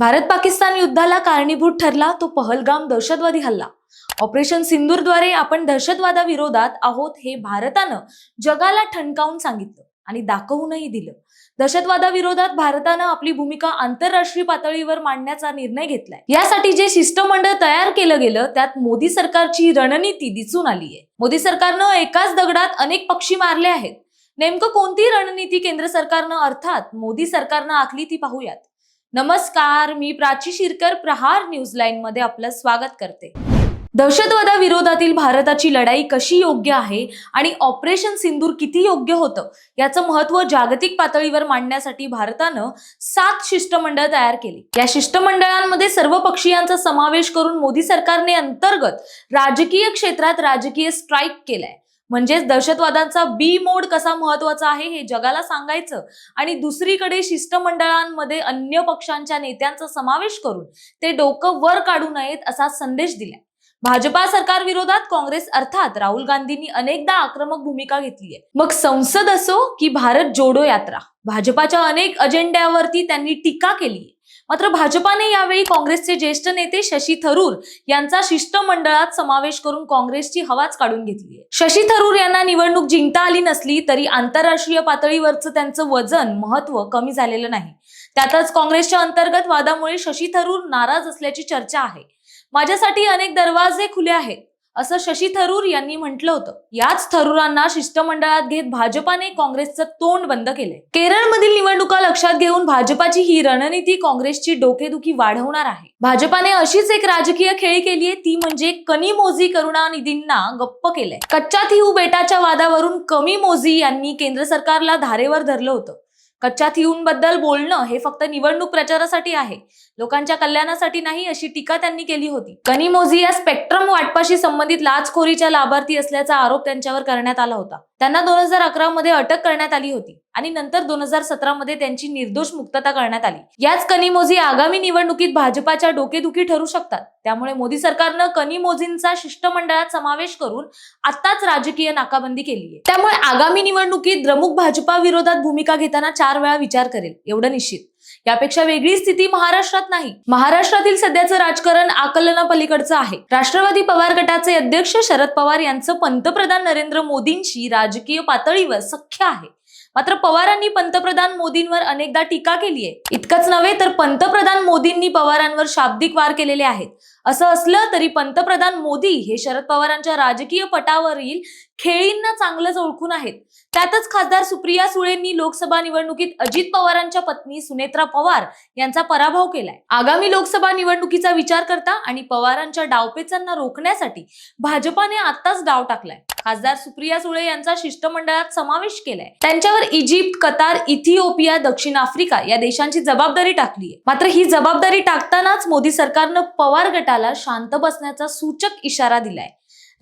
भारत पाकिस्तान युद्धाला कारणीभूत ठरला तो पहलगाम दहशतवादी हल्ला. ऑपरेशन सिंदूरद्वारे आपण दहशतवादाविरोधात आहोत हे भारतानं जगाला ठणकावून सांगितलं आणि दाखवूनही दिलं. दहशतवादाविरोधात भारतानं आपली भूमिका आंतरराष्ट्रीय पातळीवर मांडण्याचा निर्णय घेतलाय. यासाठी जे शिष्टमंडळ तयार केलं गेलं त्यात मोदी सरकारची रणनीती दिसून आली आहे मोदी सरकारनं एकाच दगडात अनेक पक्षी मारले आहेत. नेमकं कोणती रणनीती केंद्र सरकारनं अर्थात मोदी सरकारनं आखली ती पाहूयात. नमस्कार मी प्राची शिरकर प्रहार न्यूज लाईन मध्ये आपलं स्वागत करते. दहशतवादाविरोधातील भारताची लढाई कशी योग्य आहे आणि ऑपरेशन सिंदूर किती योग्य होतं याचं महत्त्व जागतिक पातळीवर मांडण्यासाठी भारतानं सात शिष्टमंडळ तयार केली. या शिष्टमंडळांमध्ये सर्व पक्षीयांचा समावेश करून मोदी सरकारने अंतर्गत राजकीय क्षेत्रात राजकीय स्ट्राईक केलाय. म्हणजेच दहशतवादांचा बी मोड कसा महत्त्वाचा आहे हे जगाला सांगायचं आणि दुसरीकडे शिष्टमंडळांमध्ये अन्य पक्षांच्या नेत्यांचा समावेश करून ते डोकं वर काढू नयेत असा संदेश दिलाय. भाजपा सरकार विरोधात काँग्रेस अर्थात राहुल गांधींनी अनेकदा आक्रमक भूमिका घेतली आहे मग संसद असो की भारत जोडो यात्रा भाजपाच्या अनेक अजेंड्यावरती त्यांनी टीका केली मात्र भाजपाने यावेळी काँग्रेसचे ज्येष्ठ नेते शशी थरूर यांचा शिष्टमंडळात समावेश करून काँग्रेसची हवाच काढून घेतली आहे. शशी थरूर यांना निवडणूक जिंकता आली नसली तरी आंतरराष्ट्रीय पातळीवरचं त्यांचं वजन महत्त्व कमी झालेलं नाही. त्यातच काँग्रेसच्या अंतर्गत वादामुळे शशी थरूर नाराज असल्याची चर्चा आहे. माझ्यासाठी अनेक दरवाजे खुले आहेत असं शशी थरूर यांनी म्हटलं होतं. याच थरूरांना शिष्टमंडळात घेत भाजपाने काँग्रेसचं तोंड बंद केलंय. केरळमधील निवडणुका लक्षात घेऊन भाजपाची ही रणनीती काँग्रेसची डोकेदुखी वाढवणार आहे. भाजपाने अशीच एक राजकीय खेळी केली आहे ती म्हणजे कनी मोजी करुणानिधींना गप्प केलंय. कच्च्या थिऊ बेटाच्या वादावरून कमी मोजी यांनी केंद्र सरकारला धारेवर धरलं होतं. कच्च्या थिऊंबद्दल बोलणं हे फक्त निवडणूक प्रचारासाठी आहे. लोकांच्या कल्याणासाठी नाही अशी टीका त्यांनी केली होती. कनिमोझी या स्पेक्ट्रम वाटपाशी संबंधित लाचखोरीच्या लाभार्थी असल्याचा आरोप त्यांच्यावर करण्यात आला होता. त्यांना दोन हजार अकरा मध्ये अटक करण्यात आली होती आणि नंतर दोन हजार सतरा मध्ये त्यांची निर्दोष मुक्तता करण्यात आली. याच कनिमोझी आगामी निवडणुकीत भाजपाच्या डोकेदुखी ठरू शकतात. त्यामुळे मोदी सरकारनं कनिमोझींचा शिष्टमंडळात समावेश करून आताच राजकीय नाकाबंदी केली आहे. त्यामुळे आगामी निवडणुकीत द्रमुक भाजपा विरोधात भूमिका घेताना चार वेळा विचार करेल. एवढं निश्चित. यापेक्षा वेगळी स्थिती महाराष्ट्रात नाही. महाराष्ट्रातील सध्याचं राजकारण आकलनापलीकडचं आहे. राष्ट्रवादी पवार गटाचे अध्यक्ष शरद पवार यांचं पंतप्रधान नरेंद्र मोदींशी राजकीय पातळीवर सख्य आहे. मात्र पवारांनी पंतप्रधान मोदींवर अनेकदा टीका केली आहे. इतकंच नव्हे तर पंतप्रधान मोदींनी पवारांवर शाब्दिक वार केलेले आहेत. असं असलं तरी पंतप्रधान मोदी हे शरद पवारांच्या राजकीय पटावरील खेळींना चांगलंच ओळखून आहेत. त्यातच खासदार सुप्रिया सुळेंनी लोकसभा निवडणुकीत अजित पवारांच्या पत्नी सुनेत्रा पवार यांचा पराभव केलाय. आगामी लोकसभा निवडणुकीचा विचार करता आणि पवारांच्या डावपेचांना रोखण्यासाठी भाजपाने आताच डाव टाकलाय. खासदार सुप्रिया सुळे यांचा शिष्टमंडळात समावेश केलाय. त्यांच्यावर इजिप्त कतार इथिओपिया दक्षिण आफ्रिका या देशांची जबाबदारी टाकली आहे. मात्र ही जबाबदारी टाकतानाच मोदी सरकारनं पवार गटाला शांत बसण्याचा सूचक इशारा दिलाय.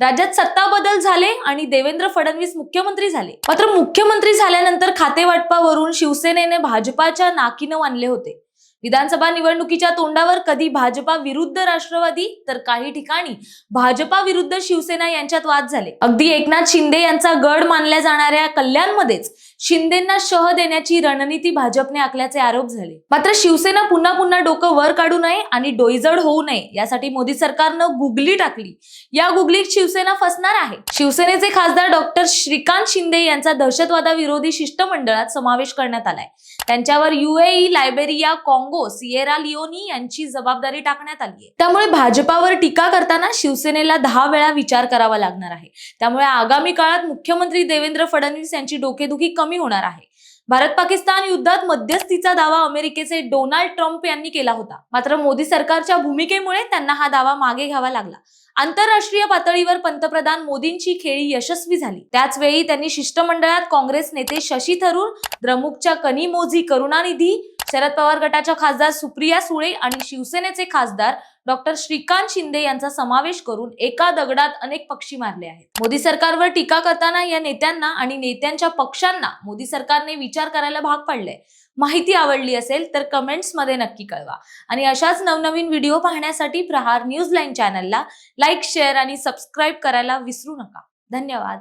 राज्यात सत्ता बदल झाले आणि देवेंद्र फडणवीस मुख्यमंत्री झाले. मात्र मुख्यमंत्री झाल्यानंतर खाते वाटपावरून शिवसेनेने भाजपाच्या नाकीनं आणले होते. विधानसभा निवडणुकीच्या तोंडावर कधी भाजपा विरुद्ध राष्ट्रवादी तर काही ठिकाणी भाजपा विरुद्ध शिवसेना यांच्यात वाद झाले. अगदी एकनाथ शिंदे यांचा गड मानल्या जाणाऱ्या कल्याणमध्येच शिंदेंना शह देण्याची रणनीती भाजपने आखल्याचे आरोप झाले. मात्र शिवसेना पुन्हा पुन्हा डोकं वर काढू नये आणि डोईजड होऊ नये यासाठी मोदी सरकारनं गुगली टाकली. या गुगलीत शिवसेना फसणार आहे. शिवसेनेचे खासदार डॉक्टर श्रीकांत शिंदे यांचा दहशतवादाविरोधी शिष्टमंडळात समावेश करण्यात आलाय. त्यांच्यावर UAE Liberia Congo Sierra Leone यांची जबाबदारी टाकण्यात आली आहे त्यामुळे भाजपावर टीका करताना शिवसेनेला दहा वेळा विचार करावा लागणार आहे. त्यामुळे आगामी काळात मुख्यमंत्री देवेंद्र फडणवीस यांची डोकेदुखी कमी होणार आहे. भारत पाकिस्तान युद्धात मध्यस्थीचा दावा अमेरिकेचे डोनाल्ड ट्रम्प यांनी केला होता. मात्र मोदी सरकारच्या भूमिकेमुळे त्यांना हा दावा मागे घ्यावा लागला. आंतरराष्ट्रीय पातळीवर पंतप्रधान मोदींची खेळी यशस्वी झाली. त्याचवेळी त्यांनी शिष्टमंडळात काँग्रेस नेते शशी थरूर द्रमुकच्या कनिमोझी करुणानिधी शरद पवार गटाच्या खासदार सुप्रिया सुळे आणि शिवसेनेचे खासदार डॉक्टर श्रीकांत शिंदे यांचा समावेश करून एका दगडात अनेक पक्षी मारले आहेत. मोदी सरकारवर टीका करताना या नेत्यांना आणि नेत्यांच्या पक्षांना मोदी सरकारने विचार करायला भाग पाडले माहिती आवडली असेल तर कमेंट्समध्ये नक्की कळवा. आणि अशाच नवनवीन व्हिडिओ पाहण्यासाठी प्रहार न्यूज लाईन चॅनलला लाईक शेअर आणि सबस्क्राईब करायला विसरू नका. धन्यवाद.